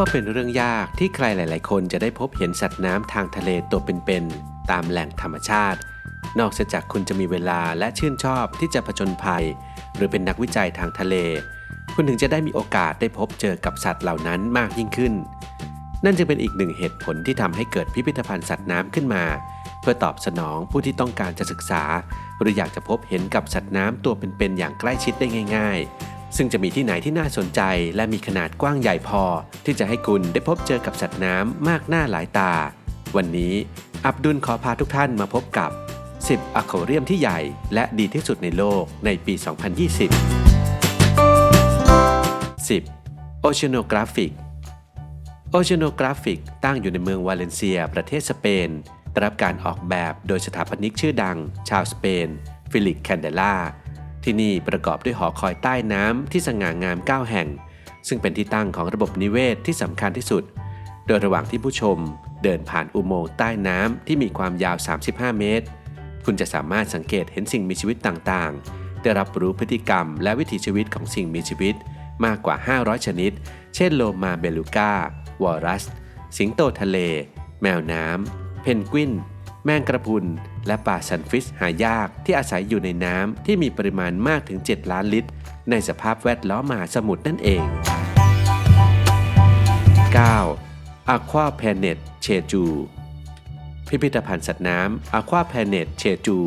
ว่าเป็นเรื่องยากที่ใครหลาย ๆ คนจะได้พบเห็นสัตว์น้ำทางทะเลตัวเป็นๆตามแหล่งธรรมชาติ นอกจากคุณจะมีเวลาและชื่นชอบที่จะผจญภัย หรือเป็นนักวิจัยทางทะเล คุณถึงจะได้มีโอกาสได้พบเจอกับสัตว์เหล่านั้นมากยิ่งขึ้น นั่นจึงเป็นอีกหนึ่งเหตุผลที่ทำให้เกิดพิพิธภัณฑ์สัตว์น้ำขึ้นมา เพื่อตอบสนองผู้ที่ต้องการจะศึกษา หรืออยากจะพบเห็นกับสัตว์น้ำตัวเป็นๆอย่างใกล้ชิดได้ง่าย ๆ ซึ่งจะมีที่ไหนที่น่าสนใจ และมีขนาดกว้างใหญ่พอ ที่จะให้คุณได้พบเจอกับสัตว์น้ำมากหน้าหลายตา วันนี้อับดุลขอพาทุกท่านมาพบกับ 10อะควาเรียมที่ใหญ่ และดีที่สุดในโลกในปี 2020 10. Oceanographic Oceanographic ตั้งอยู่ในเมืองวาเลนเซีย ประเทศสเปนได้รับการออกแบบโดยสถาปนิกชื่อดัง ชาวสเปน ฟิลิกแคนเดล่า ที่นี่ประกอบด้วยหอคอยใต้น้ำที่สง่างาม 9 แห่ง ซึ่งเป็นที่ตั้งของระบบนิเวศที่สำคัญที่สุด โดยระหว่างที่ผู้ชมเดินผ่านอุโมงค์ใต้น้ำที่มีความยาว 35 เมตร คุณจะสามารถสังเกตเห็นสิ่งมีชีวิตต่างๆ ได้รับรู้พฤติกรรมและวิถีชีวิตของสิ่งมีชีวิต มากกว่า 500 ชนิด เช่นโลมาเบลูก้าวอรัส สิงโตทะเล แมวน้ำ เพนกวิน แมงกระพุน และปลาซันฟิชหายากที่อาศัยอยู่ในน้ำที่มีปริมาณมากถึง 7 ล้านลิตร ในสภาพแวดล้อมมหาสมุทรนั่นเอง 9. Aqua Planet เชจู พิพิธภัณฑ์สัตว์น้ำ Aqua Planet เชจู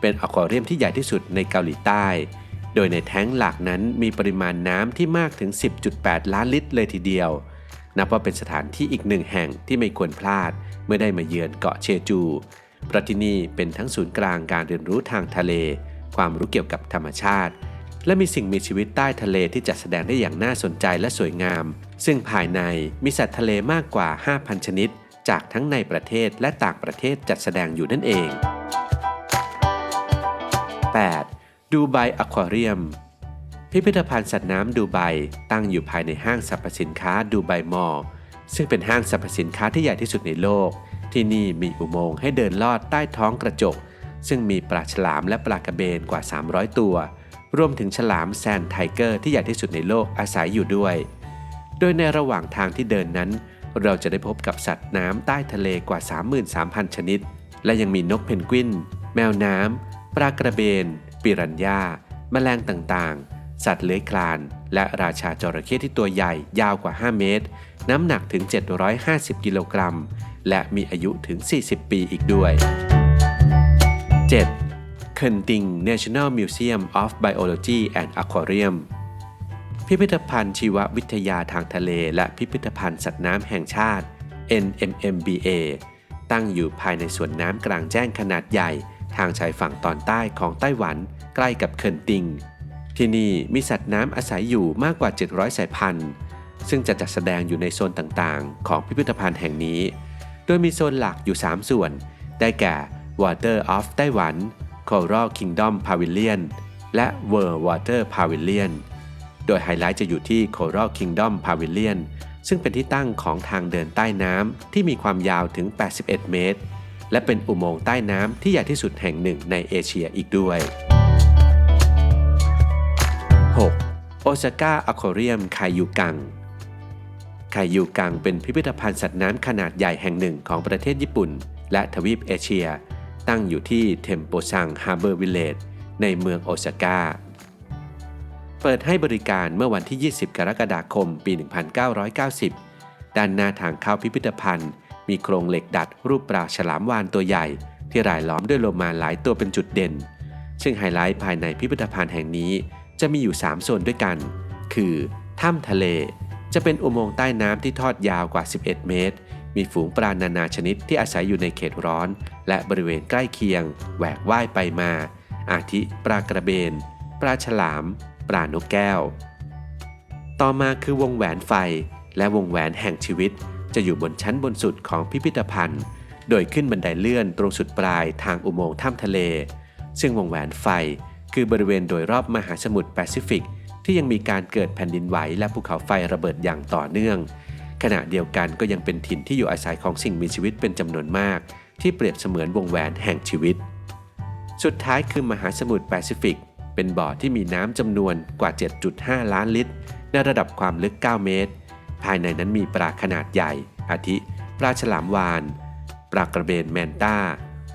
เป็นอควาเรียมที่ใหญ่ที่สุดในเกาหลีใต้ โดยในแท้งหลักนั้นมีปริมาณน้ำที่มากถึง 10.8 ล้านลิตรเลยทีเดียว นับว่าเป็นสถานที่อีกหนึ่งแห่งที่ไม่ควรพลาด เมื่อได้มาเยือนเกาะเชจูเพราะที่นี่เป็นทั้งศูนย์กลางการเรียนรู้ทางทะเล ความรู้เกี่ยวกับธรรมชาติ และมีสิ่งมีชีวิตใต้ทะเลที่จัดแสดงได้อย่างน่าสนใจและสวยงาม ซึ่งภายในมีสัตว์ทะเลมากกว่า 5,000 ชนิด จากทั้งในประเทศและต่างประเทศจัดแสดงอยู่นั่นเอง 8. ดูไบอควาเรียม พิพิธภัณฑ์สัตว์น้ำดูไบตั้งอยู่ภายในห้างสรรพสินค้าดูไบมอลล์ซึ่งเป็นห้างสรรพสินค้าที่ใหญ่ที่สุดในโลก ที่นี่มีอุโมงค์ให้เดินลอดใต้ท้องกระจก ซึ่งมีปลาฉลามและปลากระเบนกว่า 300 ตัว รวมถึงฉลามแซนไทเกอร์ที่ใหญ่ที่สุดในโลกอาศัยอยู่ด้วย โดยในระหว่างทางที่เดินนั้น เราจะได้พบกับสัตว์น้ำใต้ทะเลกว่า 33,000 ชนิด และยังมีนกเพนกวิน แมวน้ำปลากระเบน ปิรันย่าแมลงต่างๆ สัตว์เลื้อยคลาน และราชาจระเข้ที่ตัวใหญ่ยาวกว่า 5 เมตร น้ำหนักถึง 750 กิโลกรัม และมีอายุถึง 40 ปีอีกด้วย 7. เคินติง National Museum of Biology and Aquarium พิพิธภัณฑ์ชีววิทยาทางทะเล และพิพิธภัณฑ์สัตว์น้ำแห่งชาติ NMMBA ตั้งอยู่ภายในสวนน้ำกลางแจ้งขนาดใหญ่ ทางชายฝั่งตอนใต้ของไต้หวัน ใกล้กับเคินติง ที่นี่มีสัตว์น้ำอาศัยอยู่มากกว่า 700 สายพันธุ์ ซึ่งจะจัดแสดงอยู่ในโซนต่างๆ ของพิพิธภัณฑ์แห่งนี้ โดยมีโซนหลักอยู่ 3 ส่วน ได้แก่ Water of ไต้หวัน Coral Kingdom Pavilion และ World Water Pavilion โดยไฮไลท์จะอยู่ที่ Coral Kingdom Pavilion ซึ่งเป็นที่ตั้งของทางเดินใต้น้ำที่มีความยาวถึง 81 เมตร และเป็นอุโมงค์ใต้น้ำที่ใหญ่ที่สุดแห่งหนึ่งในเอเชียอีกด้วย 6. โอซาก้าอะควาเรียมไคยูกังไคยูกังเป็นพิพิธภัณฑ์สัตว์น้ำขนาดใหญ่แห่งหนึ่งของประเทศญี่ปุ่น และทวีปเอเชีย ตั้งอยู่ที่เทมโปซังฮาร์เบอร์วิลเลจในเมืองโอซาก้า เปิดให้บริการเมื่อวันที่ 20 กรกฎาคม ปี 1990 ด้านหน้าทางเข้าพิพิธภัณฑ์ มีโครงเหล็กดัดรูปปลาฉลามวานตัวใหญ่ ที่รายล้อมด้วยโลมาหลายตัวเป็นจุดเด่น ซึ่งไฮไลท์ภายในพิพิธภัณฑ์แห่งนี้ จะมีอยู่ 3 โซนด้วยกัน คือ ถ้ำทะเล จะเป็นอุโมงค์ใต้น้ำที่ทอดยาวกว่า 11 เมตร มีฝูงปลานานาชนิดที่อาศัยอยู่ในเขตร้อน และบริเวณใกล้เคียง แหวกว่ายไปมา อาทิปลากระเบน ปลาฉลาม ปลานกแก้ว ต่อมาคือวงแหวนไฟ และวงแหวนแห่งชีวิต จะอยู่บนชั้นบนสุดของพิพิธภัณฑ์ โดยขึ้นบันไดเลื่อนตรงสุดปลายทางอุโมงค์ถ้ำทะเล ซึ่งวงแหวนไฟ คือบริเวณโดยรอบมหาสมุทรแปซิฟิก ที่ยังมีการเกิดแผ่นดินไหวและภูเขาไฟระเบิดอย่างต่อเนื่อง ขณะเดียวกันก็ยังเป็นถิ่นที่อยู่อาศัยของสิ่งมีชีวิตเป็นจำนวนมาก ที่เปรียบเสมือนวงแหวนแห่งชีวิต สุดท้ายคือมหาสมุทรแปซิฟิก เป็นบ่อที่มีน้ำจำนวนกว่า 7.5 ล้านลิตร ในระดับความลึก 9 เมตร ภายในนั้นมีปลาขนาดใหญ่ อาทิ ปลาฉลามวาน ปลากระเบนแมนต้า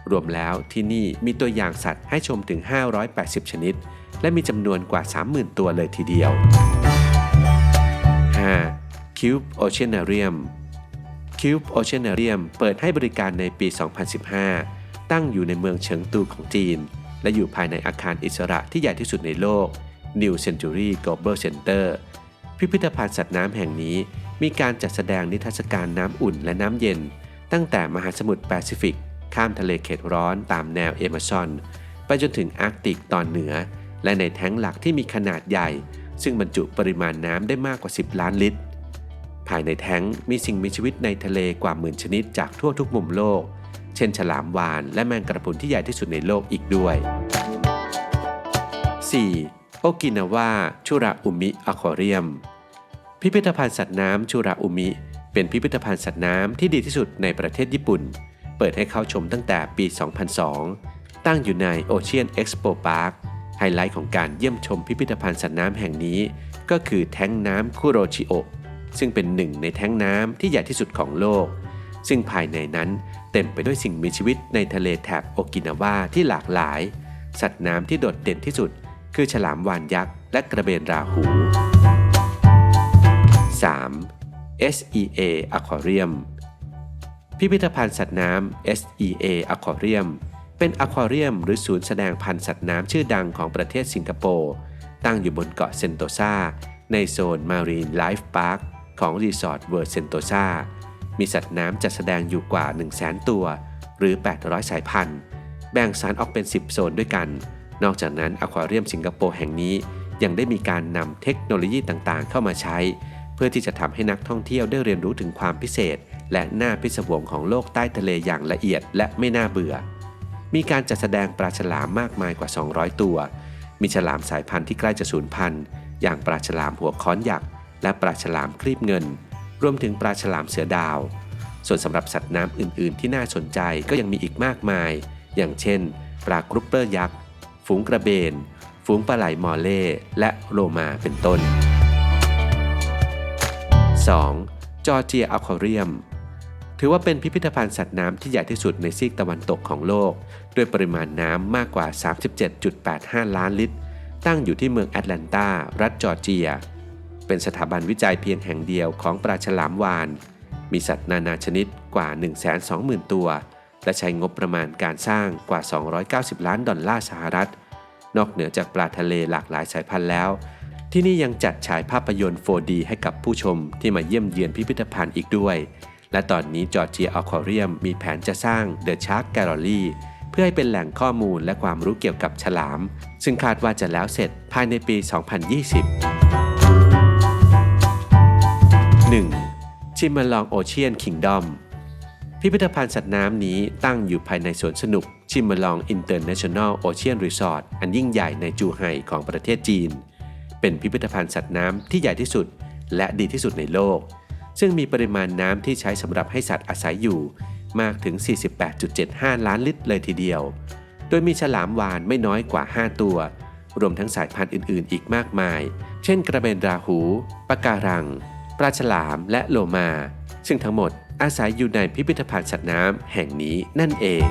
รวมแล้วที่นี่มีตัวอย่างสัตว์ให้ชมถึง 580 ชนิด และมีจำนวนกว่า 30,000 ตัวเลยทีเดียว 5. Cube Oceanarium Cube Oceanarium เปิดให้บริการในปี 2015 ตั้งอยู่ในเมืองเฉิงตูของจีน และอยู่ภายในอาคารอิสระที่ใหญ่ที่สุดในโลก New Century Global Center พิพิธภัณฑ์สัตว์น้ำแห่งนี้มีการจัดแสดงนิทรรศการน้ำอุ่นและน้ำเย็น ตั้งแต่มหาสมุทรแปซิฟิก ข้ามทะเลเขตร้อนตามแนวเอมะซอน ไปจนถึงอาร์กติกตอนเหนือ และในแท้งหลักที่มีขนาดใหญ่ ซึ่งบรรจุปริมาณน้ำได้มากกว่า 10 ล้านลิตร ภายในแท้งมีสิ่งมีชีวิตในทะเลกว่าหมื่นชนิดจากทั่วทุกมุมโลก เช่น ฉลามวาฬและแมงกระพรุนที่ใหญ่ที่สุดในโลกอีกด้วย 4. โอกินาวาชุระอุมิอควาเรียม พิพิธภัณฑ์สัตว์น้ำชุระอุมิเป็นพิพิธภัณฑ์สัตว์น้ำที่ดีที่สุดในประเทศญี่ปุ่น เปิดให้เข้าชมตั้งแต่ปี 2002 ตั้งอยู่ใน Ocean Expo Park ไฮไลท์ของการเยี่ยมชมพิพิธภัณฑ์สัตว์น้ำแห่งนี้ ก็คือแท้งน้ำคุโรชิโอซึ่งเป็นหนึ่งในแท้งน้ำที่ใหญ่ที่สุดของโลก ซึ่งภายในนั้นเต็มไปด้วยสิ่งมีชีวิตในทะเลแถบโอกินาวาที่หลากหลาย สัตว์น้ำที่โดดเด่นที่สุด คือฉลามวานยักษ์และกระเบนราหู 3. SEA Aquarium พิพิธภัณฑ์สัตว์น้ำ SEA Aquarium เป็นอควาเรียมหรือศูนย์แสดงพันธุ์สัตว์น้ำชื่อดังของประเทศสิงคโปร์ ตั้งอยู่บนเกาะเซนโตซาในโซน Marine Life Park ของรีสอร์ทเวิร์ดเซนโตซามีสัตว์น้ำจัดแสดงอยู่กว่า 1 0 0 0 0 0 ตัว หรือ 800 สายพันธุ์ แบ่งสารออกเป็น 10 โซนด้วยกัน นอกจากนั้นอควาเรียมสิงคโปร์แห่งนี้ยังได้มีการนำเทคโนโลยีต่างๆ เข้ามาใช้ เพื่อที่จะทำให้นักท่องเที่ยวได้เรียนรู้ถึงความพิเศษ และน่าพิศวงของโลกใต้ทะเลอย่างละเอียดและไม่น่าเบื่อ มีการจัดแสดงปลาฉลามมากมายกว่า 200 ตัว มีฉลามสายพันธุ์ที่ใกล้จะสูญพันธุ์ อย่างปลาฉลามหัวค้อนยักษ์และปลาฉลามครีบเงิน รวมถึงปลาฉลามเสือดาว ส่วนสำหรับสัตว์น้ำอื่น ๆ ที่น่าสนใจก็ยังมีอีกมากมาย อย่างเช่น ปลากรุปเปอร์ยักษ์ ฝูงกระเบน ฝูงปลาไหลมอเล่และโลมาเป็นต้น 2. จอร์เจียอควาเรียม ถือว่าเป็นพิพิธภัณฑ์สัตว์น้ำที่ใหญ่ที่สุดในซีกตะวันตกของโลก ด้วยปริมาณน้ำมากกว่า 37.85 ล้านลิตร ตั้งอยู่ที่เมืองแอตแลนตา รัฐจอร์เจีย เป็นสถาบันวิจัยเพียงแห่งเดียวของปลาฉลามวาน มีสัตว์นานาชนิดกว่า 120,000 ตัว และใช้งบประมาณการสร้างกว่า 290 ล้านดอลลาร์สหรัฐ นอกเหนือจากปลาทะเลหลากหลายสายพันธุ์แล้วที่นี่ยังจัดฉายภาพยนตร์ 4D ให้กับผู้ชมที่มาเยี่ยมเยียนพิพิธภัณฑ์อีกด้วย และตอนนี้จอร์เจียอควาเรียมมีแผนจะสร้าง The Shark Gallery เพื่อให้เป็นแหล่งข้อมูลและความรู้เกี่ยวกับฉลาม ซึ่งคาดว่าจะแล้วเสร็จภายในปี 2020 1. ชิม a ลองโอเชียนคิงดอมพิพิธภัณฑ์สัตว์น้ำนี้ตั้งอยู่ภายในสวนสนุก ชิม a ลองอินเตอร์เนชั่นแนลโอเชียนรีสอร์ทอันยิ่งใหญ่ในจูไห่ของประเทศจีน เป็นพิพิธภัณฑ์สัตว์น้ำที่ใหญ่ที่สุด และดีที่สุดในโลก ซึ่งมีปริมาณน้ำที่ใช้สำหรับให้สัตว์อาศัยอยู่ มากถึง 48.75 ล้านลิตรเลยทีเดียว โดยมีฉลามวานไม่น้อยกว่า 5 ตัว รวมทั้งสายพันธุ์อื่น ๆ อีกมากมาย เช่น กระเบนราหู ปะการัง ปลาฉลาม และโลมา ซึ่งทั้งหมดอาศัยอยู่ในพิพิธภัณฑ์สัตว์น้ำแห่งนี้นั่นเอง